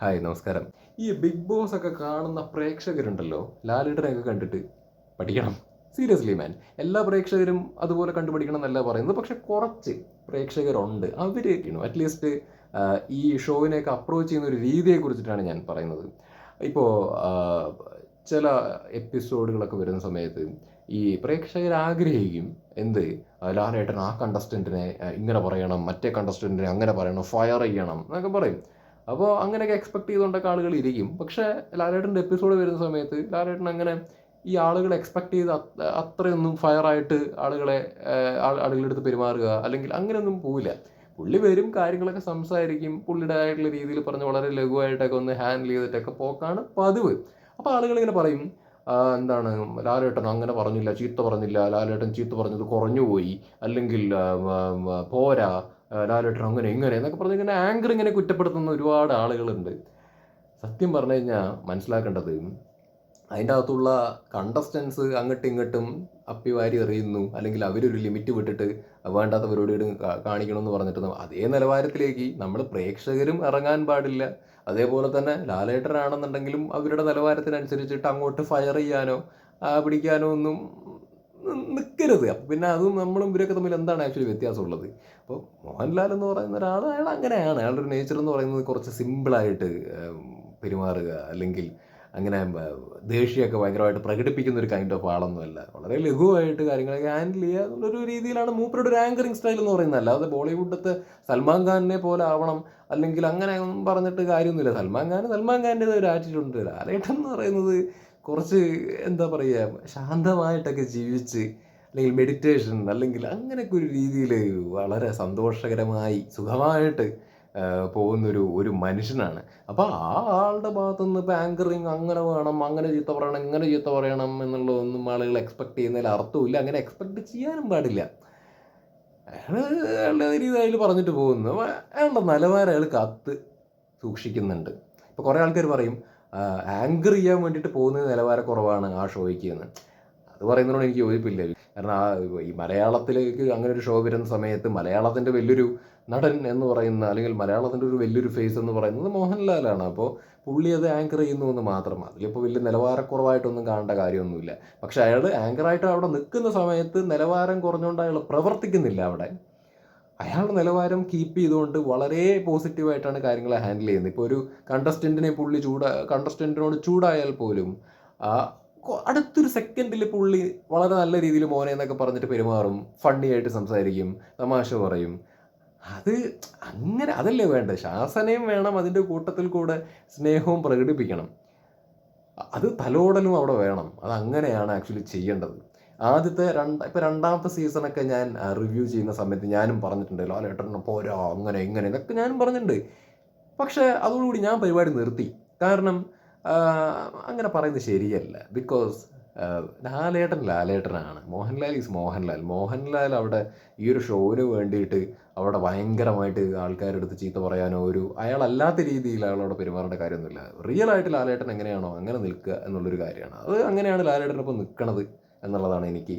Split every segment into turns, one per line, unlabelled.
Hi നമസ്കാരം. ഈ big boss ഒക്കെ കാണുന്ന പ്രേക്ഷകരുണ്ടല്ലോ ലാലിടനെയൊക്കെ കണ്ടിട്ട് പഠിക്കണം. സീരിയസ്ലി മാൻ എല്ലാ പ്രേക്ഷകരും അതുപോലെ കണ്ടുപിടിക്കണം എന്നല്ല പറയുന്നത്. പക്ഷെ കുറച്ച് പ്രേക്ഷകരുണ്ട്. അവർ അറ്റ്ലീസ്റ്റ് ഈ ഷോവിനെയൊക്കെ അപ്രോച്ച് ചെയ്യുന്ന ഒരു രീതിയെ കുറിച്ചിട്ടാണ് ഞാൻ പറയുന്നത്. ഇപ്പോൾ ചില എപ്പിസോഡുകളൊക്കെ വരുന്ന സമയത്ത് ഈ പ്രേക്ഷകർ ആഗ്രഹിക്കും എന്ത് ലാലേട്ടൻ ആ കണ്ടസ്റ്റന്റിനെ ഇങ്ങനെ പറയണം മറ്റേ കണ്ടസ്റ്റന്റിനെ അങ്ങനെ പറയണം ഫയർ ചെയ്യണം എന്നൊക്കെ പറയും. അപ്പോൾ അങ്ങനെയൊക്കെ എക്സ്പെക്ട് ചെയ്തുകൊണ്ടൊക്കെ ആളുകൾ ഇരിക്കും. പക്ഷേ ലാലേട്ടന്റെ എപ്പിസോഡ് വരുന്ന സമയത്ത് ലാലേട്ടൻ അങ്ങനെ ഈ ആളുകൾ എക്സ്പെക്ട് ചെയ്ത് അത്രയൊന്നും ഫയറായിട്ട് ആളുകളെ ആളുകളെടുത്ത് പെരുമാറുക അല്ലെങ്കിൽ അങ്ങനെയൊന്നും പോവില്ല. പുള്ളി വരും കാര്യങ്ങളൊക്കെ സംസാരിക്കും പുള്ളിയുടേതായിട്ടുള്ള രീതിയിൽ പറഞ്ഞ് വളരെ ലഘുവായിട്ടൊക്കെ ഒന്ന് ഹാൻഡിൽ ചെയ്തിട്ടൊക്കെ പോക്കാണ് പതിവ്. അപ്പോൾ ആളുകൾ ഇങ്ങനെ പറയും എന്താണ് ലാലേട്ടൻ അങ്ങനെ പറഞ്ഞില്ല ചീത്ത പറഞ്ഞില്ല ലാലേട്ടൻ ചീത്ത പറഞ്ഞത് കുറഞ്ഞുപോയി അല്ലെങ്കിൽ ആ, ആ, ആ, പോരാ ലാലേട്ടൻ അങ്ങനെ ഇങ്ങനെ എന്നൊക്കെ പറഞ്ഞ് ഇങ്ങനെ ആങ്കർ ഇങ്ങനെ കുറ്റപ്പെടുത്തുന്ന ഒരുപാട് ആളുകളുണ്ട്. സത്യം പറഞ്ഞു കഴിഞ്ഞാൽ മനസ്സിലാക്കേണ്ടത് അതിന്റെ അകത്തുള്ള കണ്ടസ്റ്റൻസ് അങ്ങോട്ടും ഇങ്ങോട്ടും അപ്പിവാരി എറിയുന്നു. അല്ലെങ്കിൽ അവരൊരു ലിമിറ്റ് വിട്ടിട്ട് വേണ്ടാത്ത പരിപാടികൾ കാണിക്കണമെന്ന് പറഞ്ഞിട്ട് അതേ നിലവാരത്തിലേക്ക് നമ്മൾ പ്രേക്ഷകരും ഇറങ്ങാൻ പാടില്ല. അതേപോലെ തന്നെ ലാലേട്ടനാണെന്നുണ്ടെങ്കിലും അവരുടെ നിലവാരത്തിനനുസരിച്ചിട്ട് അങ്ങോട്ട് ഫയർ ചെയ്യാനോ പിടിക്കാനോ ഒന്നും നിൽക്കരുത് അപ്പം പിന്നെ അതും നമ്മളും ഇവരൊക്കെ തമ്മിൽ എന്താണ് ആക്ച്വലി വ്യത്യാസമുള്ളത്? അപ്പോൾ മോഹൻലാൽ എന്ന് പറയുന്ന ഒരാൾ അയാൾ അങ്ങനെയാണ്. അയാളുടെ നേച്ചർ എന്ന് പറയുന്നത് കുറച്ച് സിമ്പിളായിട്ട് പെരുമാറുക അല്ലെങ്കിൽ അങ്ങനെ ദേഷ്യമൊക്കെ ഭയങ്കരമായിട്ട് പ്രകടിപ്പിക്കുന്ന ഒരു കൈൻഡ് ഓഫ് ആളൊന്നുമല്ല വളരെ ലഘുവായിട്ട് കാര്യങ്ങളൊക്കെ ഹാൻഡിൽ ചെയ്യുക എന്നുള്ളൊരു രീതിയിലാണ് മൂപ്പരുടെ ഒരു ആങ്കറിങ് സ്റ്റൈൽ എന്ന് പറയുന്നത്. അല്ലാതെ ബോളിവുഡത്തെ സൽമാൻ ഖാനെ പോലെ ആവണം അല്ലെങ്കിൽ അങ്ങനെ പറഞ്ഞിട്ട് കാര്യമൊന്നുമില്ല. സൽമാൻ ഖാൻ സൽമാൻ ഖാന്റെ ഒരു ആറ്റിറ്റ്യൂഡ് ഉണ്ട്. ലാലേട്ടൻ എന്ന് പറയുന്നത് കുറച്ച് എന്താ പറയുക ശാന്തമായിട്ടൊക്കെ ജീവിച്ച് അല്ലെങ്കിൽ മെഡിറ്റേഷൻ അല്ലെങ്കിൽ അങ്ങനെയൊക്കെ ഒരു രീതിയിൽ വളരെ സന്തോഷകരമായി സുഖമായിട്ട് പോകുന്നൊരു ഒരു മനുഷ്യനാണ്. അപ്പോൾ ആ ആളുടെ ഭാഗത്തുനിന്ന് ഇപ്പോൾ ആങ്കറിങ് അങ്ങനെ വേണം അങ്ങനെ ചീത്ത പറയണം ഇങ്ങനെ ചീത്ത പറയണം എന്നുള്ളതൊന്നും ആളുകൾ എക്സ്പെക്ട് ചെയ്യുന്നതിൽ അർത്ഥമില്ല അങ്ങനെ എക്സ്പെക്ട് ചെയ്യാനും പാടില്ല. അയാൾ അയാളുടെ രീതി അയാൾ പറഞ്ഞിട്ട് പോകുന്നു. അയാളുടെ നിലവാരം അയാൾ കാത്ത് സൂക്ഷിക്കുന്നുണ്ട്. ഇപ്പോൾ കുറേ ആൾക്കാർ പറയും ആങ്കർ ചെയ്യാൻ വേണ്ടിയിട്ട് പോകുന്ന നിലവാരക്കുറവാണ് ആ ഷോയ്ക്ക് എന്ന്. അത് പറയുന്നതിനോട് എനിക്ക് യോജിപ്പില്ല. കാരണം ആ ഈ മലയാളത്തിലേക്ക് അങ്ങനെ ഒരു ഷോ വരുന്ന സമയത്ത് മലയാളത്തിന്റെ വലിയൊരു നടൻ എന്ന് പറയുന്ന അല്ലെങ്കിൽ മലയാളത്തിന്റെ ഒരു വലിയൊരു ഫേസ് എന്ന് പറയുന്നത് മോഹൻലാലാണ്. അപ്പോൾ പുള്ളി അത് ആങ്കർ ചെയ്യുന്നു എന്ന് മാത്രം. അതിലിപ്പോൾ വലിയ നിലവാരക്കുറവായിട്ടൊന്നും കാണേണ്ട കാര്യമൊന്നുമില്ല. പക്ഷെ അയാൾ ആങ്കറായിട്ട് അവിടെ നിൽക്കുന്ന സമയത്ത് നിലവാരം കുറഞ്ഞുകൊണ്ട് അയാൾ പ്രവർത്തിക്കുന്നില്ല അവിടെ. അയാളുടെ നിലവാരം കീപ്പ് ചെയ്തുകൊണ്ട് വളരെ പോസിറ്റീവായിട്ടാണ് കാര്യങ്ങളെ ഹാൻഡിൽ ചെയ്യുന്നത്. ഇപ്പോൾ ഒരു കണ്ടസ്റ്റന്റിനെ പുള്ളി ചൂടാ കണ്ടസ്റ്റന്റിനോട് ചൂടായാൽ പോലും അടുത്തൊരു സെക്കൻഡിൽ പുള്ളി വളരെ നല്ല രീതിയിൽ മോനെ എന്നൊക്കെ പറഞ്ഞിട്ട് പെരുമാറും. ഫണ്ണി ആയിട്ട് സംസാരിക്കും തമാശ പറയും. അത് അങ്ങനെ അതല്ലേ വേണ്ടത്? ശാസനയും വേണം അതിന്റെ കൂട്ടത്തിൽ കൂടെ സ്നേഹവും പ്രകടിപ്പിക്കണം. അത് തലോടലും അവിടെ വേണം. അത് അങ്ങനെയാണ് ആക്ച്വലി ചെയ്യേണ്ടത്. ആദ്യത്തെ രണ്ട് ഇപ്പം രണ്ടാമത്തെ സീസണൊക്കെ ഞാൻ റിവ്യൂ ചെയ്യുന്ന സമയത്ത് ഞാനും പറഞ്ഞിട്ടുണ്ട് ലാലേട്ടൻ പോരാ അങ്ങനെ ഇങ്ങനെ ഇതൊക്കെ ഞാനും പറഞ്ഞിട്ടുണ്ട്. പക്ഷേ അതോടുകൂടി ഞാൻ പരിപാടി നിർത്തി. കാരണം അങ്ങനെ പറയുന്നത് ശരിയല്ല. ബിക്കോസ് ലാലേട്ടൻ ലാലേട്ടനാണ്. മോഹൻലാൽ ഈസ് മോഹൻലാൽ. മോഹൻലാൽ അവിടെ ഈ ഒരു ഷോവിന് വേണ്ടിയിട്ട് അവിടെ ഭയങ്കരമായിട്ട് ആൾക്കാരുടെ അടുത്ത് ചീത്ത പറയാനോ ഒരു അയാളല്ലാത്ത രീതിയിൽ അയാളോട് പെരുമാറേണ്ട കാര്യമൊന്നുമില്ല. റിയൽ ആയിട്ട് ലാലേട്ടൻ എങ്ങനെയാണോ അങ്ങനെ നിൽക്കുക എന്നുള്ളൊരു കാര്യമാണ്. അത് അങ്ങനെയാണ് ലാലേട്ടനൊപ്പം നിൽക്കണത്. എന്നുള്ളതാണ് എനിക്ക്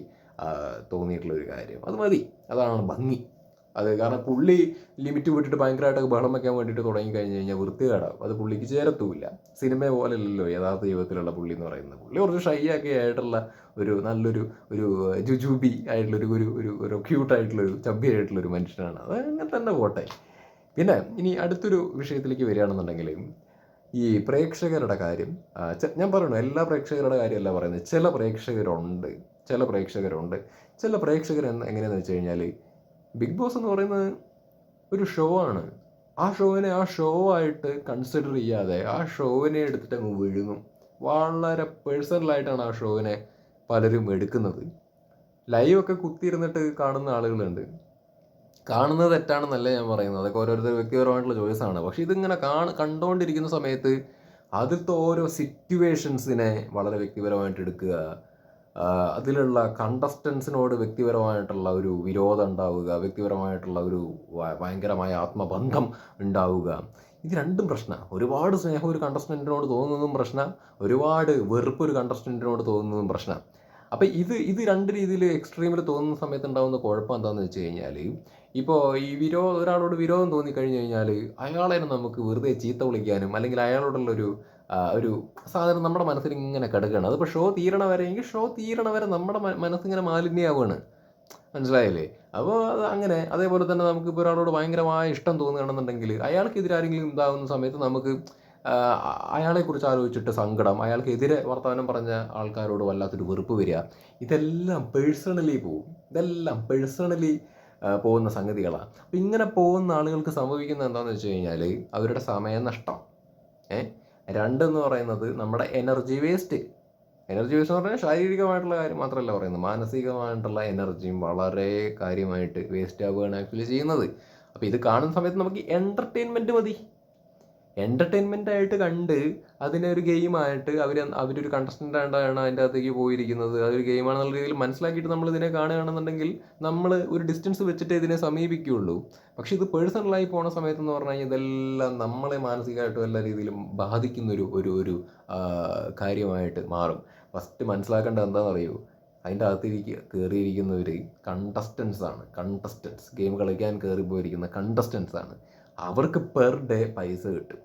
തോന്നിയിട്ടുള്ളൊരു കാര്യം. അത് മതി. അതാണ് ഭംഗി. അത് കാരണം പുള്ളി ലിമിറ്റ് വിട്ടിട്ട് ഭയങ്കരമായിട്ടൊക്കെ ബഹളം വയ്ക്കാൻ വേണ്ടിയിട്ട് തുടങ്ങി കഴിഞ്ഞ് കഴിഞ്ഞാൽ വൃത്തികേടാവും അത് പുള്ളിക്ക് ചേരത്തുമില്ല സിനിമ പോലെയല്ലല്ലോ യഥാർത്ഥ ജീവിതത്തിലുള്ള പുള്ളി എന്ന് പറയുന്നത്. പുള്ളി കുറച്ച് ഷൈ ഒക്കെ ആയിട്ടുള്ള ഒരു നല്ലൊരു ഒരു ജുജൂബി ആയിട്ടുള്ളൊരു ഒരു ഒരു ഒരു ക്യൂട്ടായിട്ടുള്ളൊരു ചബ്ബി ആയിട്ടുള്ളൊരു മനുഷ്യനാണ്. അത് അങ്ങനെ തന്നെ പോട്ടെ. പിന്നെ ഇനി അടുത്തൊരു വിഷയത്തിലേക്ക് വരികയാണെന്നുണ്ടെങ്കിൽ ഈ പ്രേക്ഷകരുടെ കാര്യം ഞാൻ പറയണു എല്ലാ പ്രേക്ഷകരുടെ കാര്യമല്ല പറയുന്നത്. ചില പ്രേക്ഷകരുണ്ട് ചില പ്രേക്ഷകരുണ്ട്. ചില പ്രേക്ഷകർ എങ്ങനെയാണെന്ന് വെച്ച് കഴിഞ്ഞാൽ ബിഗ് ബോസ് എന്ന് പറയുന്നത് ഒരു ഷോ ആണ്. ആ ഷോവിനെ ആ ഷോ ആയിട്ട് കൺസിഡർ ചെയ്യാതെ ആ ഷോവിനെ എടുത്തിട്ട് അങ്ങ് വിഴുങ്ങും. വളരെ പേഴ്സണലായിട്ടാണ് ആ ഷോവിനെ പലരും എടുക്കുന്നത്. ലൈവൊക്കെ കുത്തിയിരുന്നിട്ട് കാണുന്ന ആളുകളുണ്ട്. കാണുന്നത് തെറ്റാണെന്നല്ല ഞാൻ പറയുന്നത്. അതൊക്കെ ഓരോരുത്തർ വ്യക്തിപരമായിട്ടുള്ള ചോയ്സാണ്. പക്ഷെ ഇതിങ്ങനെ കാണ കണ്ടുകൊണ്ടിരിക്കുന്ന സമയത്ത് അതിലത്തെ ഓരോ സിറ്റുവേഷൻസിനെ വളരെ വ്യക്തിപരമായിട്ട് എടുക്കുക അതിലുള്ള കണ്ടസ്റ്റൻസിനോട് വ്യക്തിപരമായിട്ടുള്ള ഒരു വിരോധം ഉണ്ടാവുക വ്യക്തിപരമായിട്ടുള്ള ഒരു ഭയങ്കരമായ ആത്മബന്ധം ഉണ്ടാവുക. ഇത് രണ്ടും പ്രശ്നമാണ് ഒരുപാട് സ്നേഹം ഒരു കണ്ടസ്റ്റന്റിനോട് തോന്നുന്നതും പ്രശ്നം. ഒരുപാട് വെറുപ്പ് ഒരു കണ്ടസ്റ്റന്റിനോട് തോന്നുന്നതും പ്രശ്നം. അപ്പോൾ ഇത് ഇത് രണ്ട് രീതിയിൽ എക്സ്ട്രീമിൽ തോന്നുന്ന സമയത്ത് ഉണ്ടാകുന്ന കുഴപ്പം എന്താണെന്ന് വെച്ച് കഴിഞ്ഞാൽ ഇപ്പോൾ ഈ വിരോധം ഒരാളോട് വിരോധം തോന്നി കഴിഞ്ഞു കഴിഞ്ഞാൽ അയാളെ നമുക്ക് വെറുതെ ചീത്ത വിളിക്കാനും അല്ലെങ്കിൽ അയാളോടുള്ളൊരു ഒരു ഒരു സാധനം നമ്മുടെ മനസ്സിൽ ഇങ്ങനെ കിടക്കുകയാണ് അതിപ്പോൾ ഷോ തീരണ വരെയെങ്കിൽ ഷോ തീരണ വരെ നമ്മുടെ മനസ്സിങ്ങനെ മാലിന്യമാവുകയാണ് മനസ്സിലായില്ലേ? അപ്പോൾ അത് അങ്ങനെ അതേപോലെ തന്നെ നമുക്ക് ഇപ്പോൾ ഒരാളോട് ഭയങ്കരമായ ഇഷ്ടം തോന്നുകയാണെന്നുണ്ടെങ്കിൽ അയാൾക്കെതിരെ ആരെങ്കിലും ഇതാവുന്ന സമയത്ത് നമുക്ക് അയാളെക്കുറിച്ച് ആലോചിച്ചിട്ട് സങ്കടം അയാൾക്കെതിരെ വർത്തമാനം പറഞ്ഞ ആൾക്കാരോട് വല്ലാത്തൊരു വെറുപ്പ് വരിക ഇതെല്ലാം പേഴ്സണലി പോവും. ഇതെല്ലാം പേഴ്സണലി പോകുന്ന സംഗതികളാണ്. അപ്പം ഇങ്ങനെ പോകുന്ന ആളുകൾക്ക് സംഭവിക്കുന്നത് എന്താണെന്ന് വെച്ച് കഴിഞ്ഞാൽ അവരുടെ സമയനഷ്ടം ഏ? രണ്ടെന്ന് പറയുന്നത് നമ്മുടെ എനർജി വേസ്റ്റ് എനർജി വേസ്റ്റ് എന്ന് പറഞ്ഞാൽ ശാരീരികമായിട്ടുള്ള കാര്യം മാത്രമല്ല പറയുന്നത്. മാനസികമായിട്ടുള്ള എനർജിയും വളരെ കാര്യമായിട്ട് വേസ്റ്റ് ആവുകയാണ് ആക്ച്വലി ചെയ്യുന്നത്. അപ്പോൾ ഇത് കാണുന്ന സമയത്ത് നമുക്ക് എന്റർടൈൻമെന്റ് മതി. എന്റർടൈൻമെന്റ് ആയിട്ട് കണ്ട് അതിനെ ഒരു ഗെയിമായിട്ട് അവർ അവരൊരു കണ്ടസ്റ്റന്റ് ആയിട്ടാണ് അതിന്റെ അകത്തേക്ക് പോയിരിക്കുന്നത്. അതൊരു ഗെയിമാണെന്നുള്ള രീതിയിൽ മനസ്സിലാക്കിയിട്ട് നമ്മൾ ഇതിനെ കാണുകയാണെന്നുണ്ടെങ്കിൽ നമ്മൾ ഒരു ഡിസ്റ്റൻസ് വെച്ചിട്ട് ഇതിനെ സമീപിക്കുകയുള്ളൂ. പക്ഷേ ഇത് പേഴ്സണലായി പോണ സമയത്ത് എന്ന് പറഞ്ഞു കഴിഞ്ഞാൽ ഇതെല്ലാം നമ്മളെ മാനസികമായിട്ടും എല്ലാ രീതിയിലും ബാധിക്കുന്ന ഒരു ഒരു ഒരു കാര്യമായിട്ട് മാറും. ഫസ്റ്റ് മനസ്സിലാക്കേണ്ടത് എന്താണെന്ന് അറിയൂ അതിന്റെ അകത്തിരിക്കുക കയറിയിരിക്കുന്നവർ കണ്ടസ്റ്റൻസ് ആണ്. കണ്ടസ്റ്റൻസ് ഗെയിം കളിക്കാൻ കയറി പോയിരിക്കുന്ന കണ്ടസ്റ്റൻസ് ആണ്. അവർക്ക് പെർ ഡേ പൈസ കിട്ടും.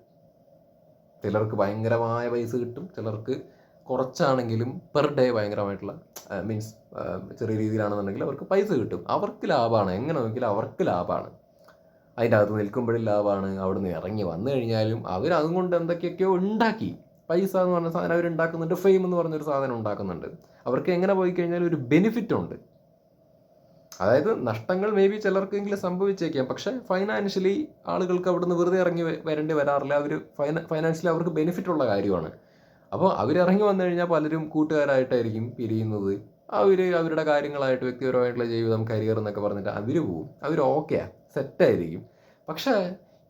ചിലർക്ക് ഭയങ്കരമായ പൈസ കിട്ടും ചിലർക്ക് കുറച്ചാണെങ്കിലും പെർ ഡേ ഭയങ്കരമായിട്ടുള്ള മീൻസ് ചെറിയ രീതിയിലാണെന്നുണ്ടെങ്കിൽ അവർക്ക് പൈസ കിട്ടും. അവർക്ക് ലാഭമാണ്. എങ്ങനെ നോക്കിയാലും അവർക്ക് ലാഭമാണ്. അതിന്റെ അകത്ത് നിൽക്കുമ്പോഴും ലാഭമാണ്. അവിടുന്ന് ഇറങ്ങി വന്നു കഴിഞ്ഞാലും അവർ അതുകൊണ്ട് എന്തൊക്കെയൊക്കെയോ ഉണ്ടാക്കി. പൈസ എന്ന് പറഞ്ഞ സാധനം അവർ ഉണ്ടാക്കുന്നുണ്ട്. ഫെയിം എന്ന് പറഞ്ഞൊരു സാധനം ഉണ്ടാക്കുന്നുണ്ട്. അവർക്ക് എങ്ങനെ പോയി കഴിഞ്ഞാൽ ഒരു ബെനിഫിറ്റ് ഉണ്ട്. അതായത് നഷ്ടങ്ങൾ മേ ബി ചിലർക്കെങ്കിലും സംഭവിച്ചേക്കാം. പക്ഷേ ഫൈനാൻഷ്യലി ആളുകൾക്ക് അവിടുന്ന് വെറുതെ ഇറങ്ങി വരേണ്ടി വരാറില്ല. അവർ ഫൈന ഫൈനാൻഷ്യലി അവർക്ക് ബെനിഫിറ്റ് ഉള്ള കാര്യമാണ്. അപ്പോൾ അവരിറങ്ങി വന്നു കഴിഞ്ഞാൽ പലരും കൂട്ടുകാരായിട്ടായിരിക്കും പിരിയുന്നത്. അവർ അവരുടെ കാര്യങ്ങളായിട്ട് വ്യക്തിപരമായിട്ടുള്ള ജീവിതം കരിയർ എന്നൊക്കെ പറഞ്ഞിട്ട് അവർ പോവും. അവർ ഓക്കെയാ സെറ്റായിരിക്കും പക്ഷേ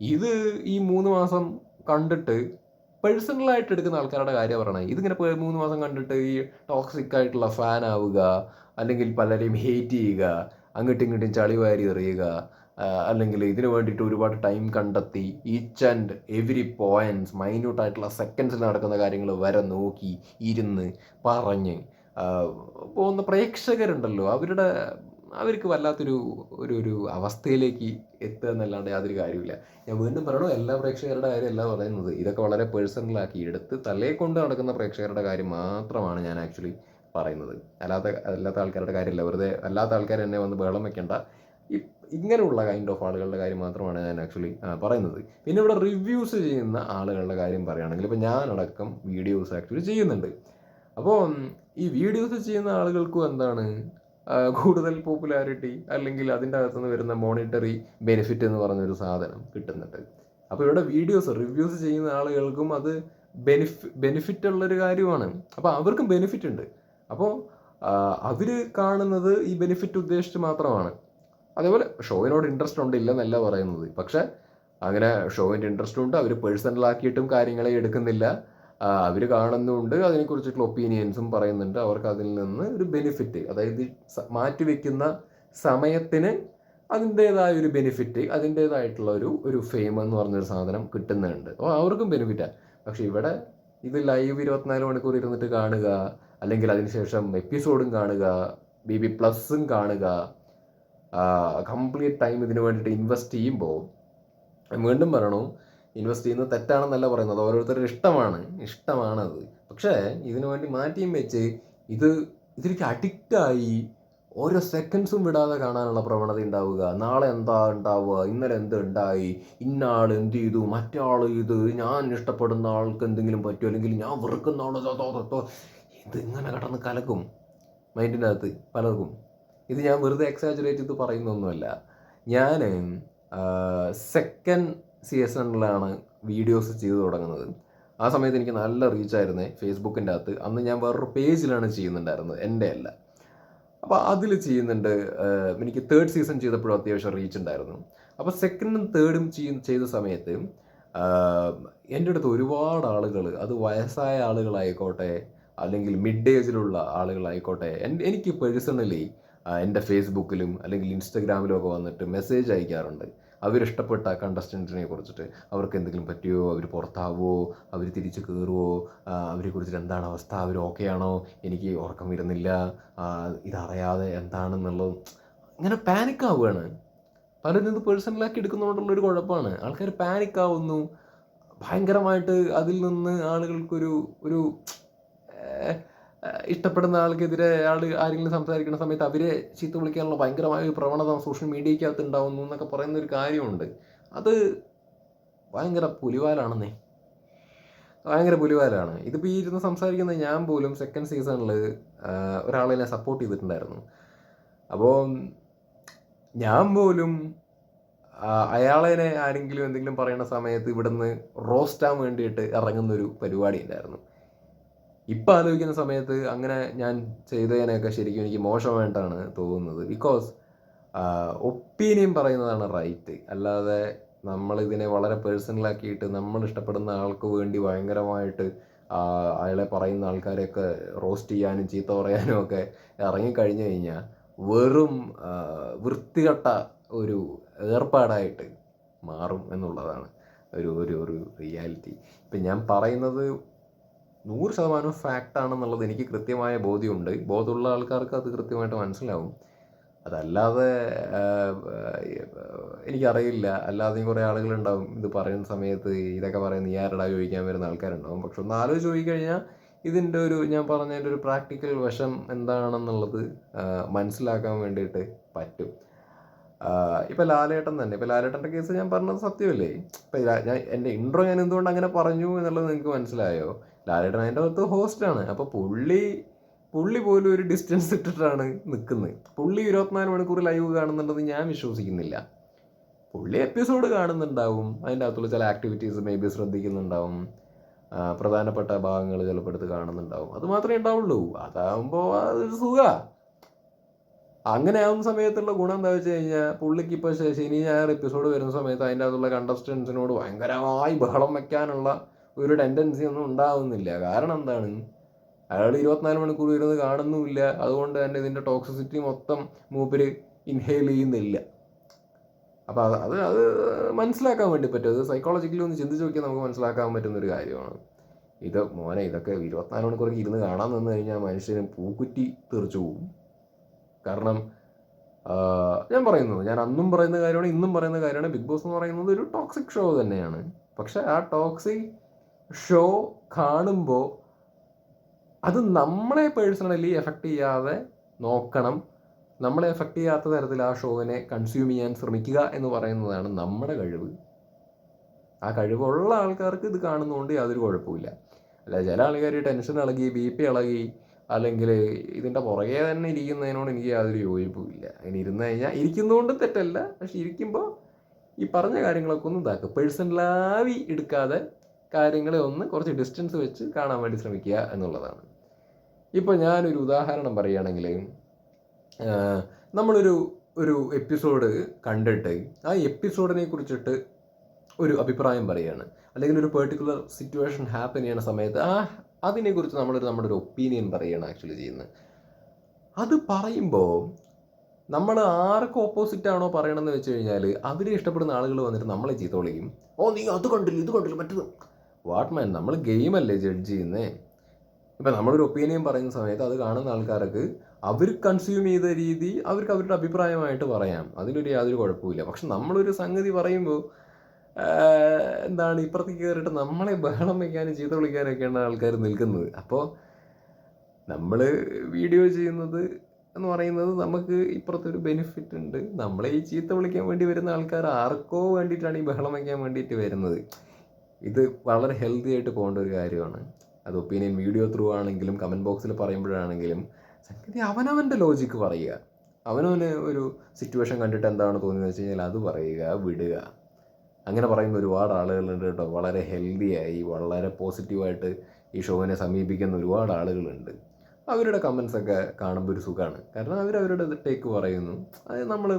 ഇത് ഈ മൂന്ന് മാസം കണ്ടിട്ട് പേഴ്സണലായിട്ട് എടുക്കുന്ന ആൾക്കാരുടെ കാര്യം പറയണേ. ഇതിങ്ങനെ മൂന്ന് മാസം കണ്ടിട്ട് ഈ ടോക്സിക് ആയിട്ടുള്ള ഫാൻ ആവുക അല്ലെങ്കിൽ പലരെയും ഹേറ്റ് ചെയ്യുക അങ്ങോട്ടും ഇങ്ങോട്ടും ചളി വാരി എറിയുക അല്ലെങ്കിൽ ഇതിനു വേണ്ടിയിട്ട് ഒരുപാട് ടൈം കണ്ടെത്തി ഈച്ച് ആൻഡ് എവറി പോയിന്റ്സ് മൈന്യൂട്ടായിട്ടുള്ള സെക്കൻഡ്സിൽ നടക്കുന്ന കാര്യങ്ങൾ വരെ നോക്കി ഇരുന്ന് പറഞ്ഞ് പോകുന്ന പ്രേക്ഷകരുണ്ടല്ലോ അവരുടെ അവർക്ക് വല്ലാത്തൊരു ഒരു ഒരു അവസ്ഥയിലേക്ക് എത്തുക എന്നല്ലാണ്ട് യാതൊരു കാര്യമില്ല ഞാൻ വീണ്ടും പറയണു എല്ലാ പ്രേക്ഷകരുടെ കാര്യമല്ല പറയുന്നത്. ഇതൊക്കെ വളരെ പേഴ്സണലാക്കി എടുത്ത് തലയെ കൊണ്ട് നടക്കുന്ന പ്രേക്ഷകരുടെ കാര്യം മാത്രമാണ് ഞാൻ ആക്ച്വലി പറയുന്നത്. അല്ലാത്ത അല്ലാത്ത ആൾക്കാരുടെ കാര്യമില്ല. വെറുതെ അല്ലാത്ത ആൾക്കാർ എന്നെ വന്ന് ബഹളം വെക്കേണ്ട. ഇങ്ങനെയുള്ള കൈൻഡ് ഓഫ് ആളുകളുടെ കാര്യം മാത്രമാണ് ഞാൻ ആക്ച്വലി പറയുന്നത്. പിന്നെ ഇവിടെ റിവ്യൂസ് ചെയ്യുന്ന ആളുകളുടെ കാര്യം പറയുകയാണെങ്കിൽ ഇപ്പോൾ ഞാനടക്കം വീഡിയോസ് ആക്ച്വലി ചെയ്യുന്നുണ്ട്. അപ്പോൾ ഈ വീഡിയോസ് ചെയ്യുന്ന ആളുകൾക്കും എന്താണ്? കൂടുതൽ പോപ്പുലാരിറ്റി അല്ലെങ്കിൽ അതിന്റെ അകത്തുനിന്ന് വരുന്ന മോണിറ്ററി ബെനിഫിറ്റ് എന്ന് പറഞ്ഞൊരു സാധനം കിട്ടുന്നുണ്ട്. അപ്പോൾ ഇവിടെ വീഡിയോസ് റിവ്യൂസ് ചെയ്യുന്ന ആളുകൾക്കും അത് ബെനിഫി ബെനിഫിറ്റ് ഉള്ളൊരു കാര്യമാണ്. അപ്പോൾ അവർക്കും ബെനിഫിറ്റ് ഉണ്ട്. അപ്പോൾ അവർ കാണുന്നത് ഈ ബെനിഫിറ്റ് ഉദ്ദേശിച്ച് മാത്രമാണ്. അതേപോലെ ഷോയിനോട് ഇൻട്രസ്റ്റ് ഉണ്ട് ഇല്ലെന്നല്ല പറയുന്നത്. പക്ഷേ അങ്ങനെ ഷോയിന്റെ ഇൻട്രസ്റ്റ് ഉണ്ട് അവർ പേഴ്സണലാക്കിയിട്ടും കാര്യങ്ങളെ എടുക്കുന്നില്ല. അവർ കാണുന്നുണ്ട് അതിനെക്കുറിച്ചിട്ടുള്ള ഒപ്പീനിയൻസും പറയുന്നുണ്ട്. അവർക്ക് അതിൽ നിന്ന് ഒരു ബെനിഫിറ്റ് അതായത് മാറ്റിവെക്കുന്ന സമയത്തിന് അതിന്റേതായ ഒരു ബെനിഫിറ്റ് അതിന്റേതായിട്ടുള്ള ഒരു ഒരു ഫെയിം എന്ന് പറഞ്ഞൊരു സാധനം കിട്ടുന്നുണ്ട്. അപ്പോൾ അവർക്കും ബെനിഫിറ്റാണ് പക്ഷേ ഇവിടെ ഇത് ലൈവ് ഇരുപത്തിനാല് മണിക്കൂർ ഇരുന്നിട്ട് കാണുക. അല്ലെങ്കിൽ അതിനുശേഷം എപ്പിസോഡും കാണുക. ബി ബി പ്ലസും കാണുക. കംപ്ലീറ്റ് ടൈം ഇതിന് വേണ്ടിയിട്ട് ഇൻവെസ്റ്റ് ചെയ്യുമ്പോൾ വീണ്ടും പറയണു ഇൻവെസ്റ്റ് ചെയ്യുന്നത് തെറ്റാണെന്നല്ല പറയുന്നത്. ഓരോരുത്തരുടെ ഇഷ്ടമാണ്. ഇഷ്ടമാണത്. പക്ഷേ ഇതിനു വേണ്ടി മാറ്റിയും വെച്ച് ഇത് ഇതിലേക്ക് അഡിക്റ്റായി ഓരോ സെക്കൻഡ്സും വിടാതെ കാണാനുള്ള പ്രവണത ഉണ്ടാവുക. നാളെ എന്താ ഉണ്ടാവുക? ഇന്നലെ എന്ത് ഉണ്ടായി? ഇന്നാൾ എന്ത് ചെയ്തു? മറ്റാൾ ഇത് ഞാൻ ഇഷ്ടപ്പെടുന്ന ആൾക്ക് എന്തെങ്കിലും പറ്റുമോ? അല്ലെങ്കിൽ ഞാൻ വെറുക്കുന്ന ആൾ ഇത് ഇങ്ങനെ കിടന്ന് കലക്കും. മൈൻഡിന്റെ അകത്ത് പലർക്കും ഇത് ഞാൻ വെറുതെ എക്സാജുറേറ്റ് ചെയ്ത് പറയുന്നൊന്നുമല്ല ഞാൻ സെക്കൻഡ് സീസണിലാണ് വീഡിയോസ് ചെയ്തു തുടങ്ങുന്നത്. ആ സമയത്ത് എനിക്ക് നല്ല റീച്ചായിരുന്നേ ഫേസ്ബുക്കിന്റെ അകത്ത്. അന്ന് ഞാൻ വേറൊരു പേജിലാണ് ചെയ്യുന്നുണ്ടായിരുന്നത്. എന്റെ അല്ല. അപ്പോൾ അതിൽ ചെയ്യുന്നുണ്ട് എനിക്ക് തേർഡ് സീസൺ ചെയ്തപ്പോഴും അത്യാവശ്യം റീച്ച് ഉണ്ടായിരുന്നു. അപ്പോൾ സെക്കൻഡും തേർഡും ചെയ്യുന്ന ചെയ്ത സമയത്ത് എന്റെ അടുത്ത് ഒരുപാട് ആളുകൾ അത് വയസ്സായ ആളുകളായിക്കോട്ടെ അല്ലെങ്കിൽ മിഡ് ഏജിലുള്ള ആളുകളായിക്കോട്ടെ എനിക്ക് പേഴ്സണലി എന്റെ ഫേസ്ബുക്കിലും അല്ലെങ്കിൽ ഇൻസ്റ്റഗ്രാമിലും ഒക്കെ വന്നിട്ട് മെസ്സേജ് അയക്കാറുണ്ട്. അവരിഷ്ടപ്പെട്ട കണ്ടസ്റ്റന്റിനെ കുറിച്ചിട്ട് അവർക്ക് എന്തെങ്കിലും പറ്റിയോ? അവർ പുറത്താവുമോ അവർ തിരിച്ച് കയറുമോ അവരെ കുറിച്ചിട്ട് എന്താണ് അവസ്ഥ? അവർ ഓക്കെ ആണോ? എനിക്ക് ഉറക്കം വരുന്നില്ല. ആ, ഇതറിയാതെ എന്താണെന്നുള്ളത് ഇങ്ങനെ പാനിക് ആവുകയാണ്. പലരും ഇത് പേഴ്സണലാക്കി എടുക്കുന്നതുകൊണ്ടുള്ള ഒരു കുഴപ്പമാണ്. ആൾക്കാർ പാനിക് ആവുന്നു. ഭയങ്കരമായിട്ട് അതിൽ നിന്ന് ആളുകൾക്കൊരു ഒരു ഇഷ്ടപ്പെടുന്ന ആൾക്കെതിരെ ആൾ ആരെങ്കിലും സംസാരിക്കുന്ന സമയത്ത് അവരെ ചീത്ത വിളിക്കാനുള്ള ഭയങ്കരമായ ഒരു പ്രവണത സോഷ്യൽ മീഡിയക്കകത്ത് ഉണ്ടാവുന്നു എന്നൊക്കെ പറയുന്ന ഒരു കാര്യമുണ്ട്. അത് ഭയങ്കര പുലിവാലാണെന്നേ. ഭയങ്കര പുലിവാലാണ്. ഇതിപ്പോൾ ഈ ഇരുന്ന് സംസാരിക്കുന്ന ഞാൻ പോലും സെക്കൻഡ് സീസണിൽ ഒരാളെ സപ്പോർട്ട് ചെയ്തിട്ടുണ്ടായിരുന്നു. അപ്പോൾ ഞാൻ പോലും അയാളെ ആരെങ്കിലും എന്തെങ്കിലും പറയുന്ന സമയത്ത് ഇവിടുന്ന് റോസ്റ്റാൻ വേണ്ടിയിട്ട് ഇറങ്ങുന്നൊരു പരിപാടി ഉണ്ടായിരുന്നു. ഇപ്പം ആലോചിക്കുന്ന സമയത്ത് അങ്ങനെ ഞാൻ ചെയ്തതിനൊക്കെ ശരിക്കും എനിക്ക് മോശമായിട്ടാണ് തോന്നുന്നത്. ബിക്കോസ് ഒപ്പീനിയൻ പറയുന്നതാണ് റൈറ്റ് അല്ലാതെ നമ്മളിതിനെ വളരെ പേഴ്സണലാക്കിയിട്ട് നമ്മൾ ഇഷ്ടപ്പെടുന്ന ആൾക്ക് വേണ്ടി ഭയങ്കരമായിട്ട് അയാളെ പറയുന്ന ആൾക്കാരെയൊക്കെ റോസ്റ്റ് ചെയ്യാനും ചീത്ത പറയാനും ഒക്കെ ഇറങ്ങിക്കഴിഞ്ഞു കഴിഞ്ഞാൽ വെറും വൃത്തികെട്ട ഒരു ഏർപ്പാടായിട്ട് മാറും എന്നുള്ളതാണ് ഒരു ഒരു ഒരു റിയാലിറ്റി ഇപ്പം ഞാൻ പറയുന്നത് നൂറ് ശതമാനം ഫാക്റ്റ് ആണെന്നുള്ളത് എനിക്ക് കൃത്യമായ ബോധ്യമുണ്ട്. ബോധമുള്ള ആൾക്കാർക്ക് അത് കൃത്യമായിട്ട് മനസ്സിലാവും. അതല്ലാതെ എനിക്കറിയില്ല. അല്ലാതെയും കുറേ ആളുകളുണ്ടാവും ഇത് പറയുന്ന സമയത്ത് ഇതൊക്കെ പറയുന്ന നീ ആരടാ? ചോദിക്കാൻ വരുന്ന ആൾക്കാരുണ്ടാവും. പക്ഷെ ഒന്ന് ആലോചിച്ച് ചോദിക്കഴിഞ്ഞാൽ ഇതിന്റെ ഒരു ഞാൻ പറഞ്ഞതിന്റെ ഒരു പ്രാക്ടിക്കൽ വശം എന്താണെന്നുള്ളത് മനസ്സിലാക്കാൻ വേണ്ടിയിട്ട് പറ്റും. ഇപ്പം ലാലേട്ടൻ തന്നെ. ഇപ്പം ലാലേട്ടന്റെ കേസ് ഞാൻ പറഞ്ഞത് സത്യമല്ലേ? ഇപ്പം ഞാൻ എന്റെ ഇൻട്രോ ഞാൻ എന്തുകൊണ്ട് അങ്ങനെ പറഞ്ഞു എന്നുള്ളത് നിങ്ങൾക്ക് മനസ്സിലായോ? ലാലേട്ടൻ അതിന്റെ അകത്ത് ഹോസ്റ്റാണ് അപ്പോൾ പുള്ളി പുള്ളി പോലും ഒരു ഡിസ്റ്റൻസ് ഇട്ടിട്ടാണ് നിൽക്കുന്നത് പുള്ളി ഇരുപത്തിനാല് മണിക്കൂർ ലൈവ് കാണുന്നുണ്ടെന്ന് ഞാൻ വിശ്വസിക്കുന്നില്ല. പുള്ളി എപ്പിസോഡ് കാണുന്നുണ്ടാവും. അതിന്റെ അകത്തുള്ള ചില ആക്ടിവിറ്റീസ് മേ ബി ശ്രദ്ധിക്കുന്നുണ്ടാവും. പ്രധാനപ്പെട്ട ഭാഗങ്ങൾ ചിലപ്പോൾ എടുത്ത് കാണുന്നുണ്ടാവും. അത് മാത്രമേ ഉണ്ടാവുള്ളൂ. അതാകുമ്പോൾ അതൊരു സുഖ. അങ്ങനെ ആവുന്ന സമയത്തുള്ള ഗുണം എന്താ വെച്ച് കഴിഞ്ഞാൽ പുള്ളിക്ക് ഇപ്പോൾ ശനി ഞായർ എപ്പിസോഡ് വരുന്ന സമയത്ത് അതിന്റെ അകത്തുള്ള കണ്ടസ്റ്റൻസിനോട് ഭയങ്കരമായി ബഹളം വെക്കാനുള്ള ഒരു ടെൻഡൻസി ഒന്നും ഉണ്ടാകുന്നില്ല കാരണം എന്താണ്? അയാൾ ഇരുപത്തിനാല് മണിക്കൂർ ഇരുന്ന് കാണുന്നുമില്ല. അതുകൊണ്ട് തന്നെ ഇതിന്റെ ടോക്സിസിറ്റി മൊത്തം മൂപ്പര് ഇൻഹെയിൽ ചെയ്യുന്നില്ല. അപ്പോൾ അത് അത് അത് മനസ്സിലാക്കാൻ വേണ്ടി പറ്റും. അത് സൈക്കോളജിക്കലി ഒന്ന് ചിന്തിച്ച് നോക്കിയാൽ നമുക്ക് മനസ്സിലാക്കാൻ പറ്റുന്ന ഒരു കാര്യമാണ്. ഇത് മോനെ ഇതൊക്കെ ഇരുപത്തിനാല് മണിക്കൂർ ഇരുന്ന് കാണാൻ നിന്ന് കഴിഞ്ഞാൽ മനുഷ്യന് പൂക്കുറ്റി തെറിച്ചു പോകും കാരണം ഞാൻ പറയുന്നു ഞാൻ അന്നും പറയുന്ന കാര്യമാണ് ഇന്നും പറയുന്ന കാര്യമാണ്. ബിഗ് ബോസ് എന്ന് പറയുന്നത് ഒരു ടോക്സിക് ഷോ തന്നെയാണ്. പക്ഷേ ആ ടോക്സിക് ഷോ കാണുമ്പോൾ അത് നമ്മളെ പേഴ്സണലി എഫക്റ്റ് ചെയ്യാതെ നോക്കണം. നമ്മളെ എഫക്റ്റ് ചെയ്യാത്ത തരത്തിൽ ആ ഷോവിനെ കൺസ്യൂം ചെയ്യാൻ ശ്രമിക്കുക എന്ന് പറയുന്നതാണ് നമ്മുടെ കഴിവ്. ആ കഴിവുള്ള ആൾക്കാർക്ക് ഇത് കാണുന്നതുകൊണ്ട് യാതൊരു കുഴപ്പമില്ല അല്ല ചില ആൾക്കാർ ടെൻഷൻ ഇളകി ബി പി ഇളകി അല്ലെങ്കിൽ ഇതിന്റെ പുറകെ തന്നെ ഇരിക്കുന്നതിനോട് എനിക്ക് യാതൊരു യോജിപ്പുമില്ല. അങ്ങനെ ഇരുന്ന് കഴിഞ്ഞാൽ ഇരിക്കുന്നതുകൊണ്ട് തെറ്റല്ല. പക്ഷെ ഇരിക്കുമ്പോൾ ഈ പറഞ്ഞ കാര്യങ്ങളൊക്കെ ഒന്ന് ഇതാക്കുക പേഴ്സണലാവി എടുക്കാതെ കാര്യങ്ങളെ ഒന്ന് കുറച്ച് ഡിസ്റ്റൻസ് വെച്ച് കാണാൻ വേണ്ടി ശ്രമിക്കുക എന്നുള്ളതാണ്. ഇപ്പോൾ ഞാനൊരു ഉദാഹരണം പറയുകയാണെങ്കിൽ നമ്മളൊരു ഒരു എപ്പിസോഡ് കണ്ടിട്ട് ആ എപ്പിസോഡിനെ കുറിച്ചിട്ട് ഒരു അഭിപ്രായം പറയുകയാണ്. അല്ലെങ്കിൽ ഒരു പെർട്ടിക്കുലർ സിറ്റുവേഷൻ ഹാപ്പൻ ചെയ്യുന്ന സമയത്ത് ആ അതിനെക്കുറിച്ച് നമ്മളൊരു നമ്മുടെ ഒരു ഒപ്പീനിയൻ പറയുകയാണ് ആക്ച്വലി ചെയ്യുന്നത്. അത് പറയുമ്പോൾ നമ്മൾ ആർക്ക് ഓപ്പോസിറ്റ് ആണോ പറയണമെന്ന് വെച്ച് കഴിഞ്ഞാൽ അവരെ ഇഷ്ടപ്പെടുന്ന ആളുകൾ വന്നിട്ട് നമ്മളെ ചീത്ത ഓ നീ അത് കണ്ടില്ല ഇത് കണ്ടില്ല മറ്റത് വാട്ട് മാൻ നമ്മൾ ഗെയിമല്ലേ ജഡ്ജ് ചെയ്യുന്നേ? ഇപ്പം നമ്മളൊരു ഒപ്പീനിയൻ പറയുന്ന സമയത്ത് അത് കാണുന്ന ആൾക്കാർക്ക് അവർ കൺസ്യൂം ചെയ്ത രീതി അവർക്ക് അവരുടെ അഭിപ്രായമായിട്ട് പറയാം. അതിലൊരു യാതൊരു കുഴപ്പമില്ല പക്ഷെ നമ്മളൊരു സംഗതി പറയുമ്പോൾ എന്താണ് ഇപ്പുറത്തേക്ക് കയറിയിട്ട് നമ്മളെ ബഹളം വയ്ക്കാനും ചീത്ത വിളിക്കാനൊക്കെയാണ് ആൾക്കാർ നിൽക്കുന്നത്. അപ്പോൾ നമ്മൾ വീഡിയോ ചെയ്യുന്നത് എന്ന് പറയുന്നത് നമുക്ക് ഇപ്പുറത്തൊരു ബെനിഫിറ്റ് ഉണ്ട്. നമ്മളെ ഈ ചീത്ത വിളിക്കാൻ വേണ്ടി വരുന്ന ആൾക്കാർ ആർക്കോ വേണ്ടിയിട്ടാണ് ഈ ബഹളം വയ്ക്കാൻ വേണ്ടിയിട്ട് വരുന്നത്. ഇത് വളരെ ഹെൽത്തി ആയിട്ട് പോകേണ്ട ഒരു കാര്യമാണ്. അത് ഒപ്പീനിയൻ വീഡിയോ ത്രൂ ആണെങ്കിലും കമന്റ് ബോക്സിൽ പറയുമ്പോഴാണെങ്കിലും സംഗതി അവനവന്റെ ലോജിക്ക് പറയുക. അവനവന് ഒരു സിറ്റുവേഷൻ കണ്ടിട്ട് എന്താണ് തോന്നിയെന്ന് വെച്ച് കഴിഞ്ഞാൽ അത് പറയുക വിടുക. അങ്ങനെ പറയുന്ന ഒരുപാട് ആളുകളുണ്ട് കേട്ടോ. വളരെ ഹെൽത്തിയായി വളരെ പോസിറ്റീവായിട്ട് ഈ ഷോവിനെ സമീപിക്കുന്ന ഒരുപാട് ആളുകളുണ്ട്. അവരുടെ കമൻസ് ഒക്കെ കാണുമ്പോൾ ഒരു സുഖമാണ് കാരണം അവർ അവരുടെ ടേക്ക് പറയുന്നു. അത് നമ്മൾ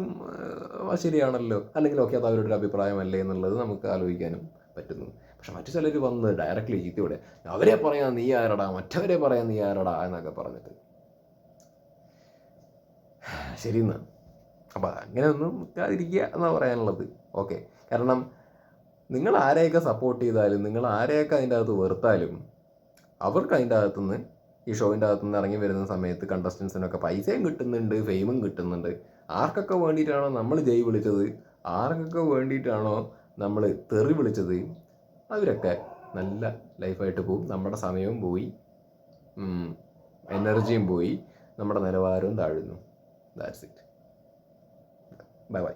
ശരിയാണല്ലോ? അല്ലെങ്കിൽ ഓക്കെ അത് അവരുടെ അഭിപ്രായമല്ലേ എന്നുള്ളത് നമുക്ക് ആലോചിക്കാനും പറ്റുന്നു. പക്ഷെ മറ്റു ചിലർ വന്ന് ഡയറക്റ്റ്ലി ചീത്തയോടെ അവരെ പറയാൻ നീ ആരടാ? മറ്റവരെ പറയാൻ നീ ആരടാ? എന്നൊക്കെ പറഞ്ഞിട്ട്. ശരി എന്നാ അങ്ങനെ ഒന്നും നിൽക്കാതിരിക്കുക എന്നാണ് പറയാനുള്ളത്. ഓക്കെ. കാരണം നിങ്ങൾ ആരെയൊക്കെ സപ്പോർട്ട് ചെയ്താലും നിങ്ങൾ ആരെയൊക്കെ അതിന്റെ അകത്ത് വെറുത്താലും അവർക്ക് അതിന്റെ അകത്തുനിന്ന് ഈ ഷോവിന്റെ അകത്തുനിന്ന് ഇറങ്ങി വരുന്ന സമയത്ത് കണ്ടസ്റ്റൻസിനൊക്കെ പൈസയും കിട്ടുന്നുണ്ട് ഫെയിമും കിട്ടുന്നുണ്ട്. ആർക്കൊക്കെ വേണ്ടിയിട്ടാണോ നമ്മൾ ജയ് വിളിച്ചത്? ആർക്കൊക്കെ വേണ്ടിയിട്ടാണോ നമ്മൾ തെറി വിളിച്ചത്? അവരൊക്കെ നല്ല ലൈഫായിട്ട് പോവും. നമ്മുടെ സമയവും പോയി. എനർജിയും പോയി. നമ്മുടെ നിലവാരവും താഴുന്നു. That's it bye bye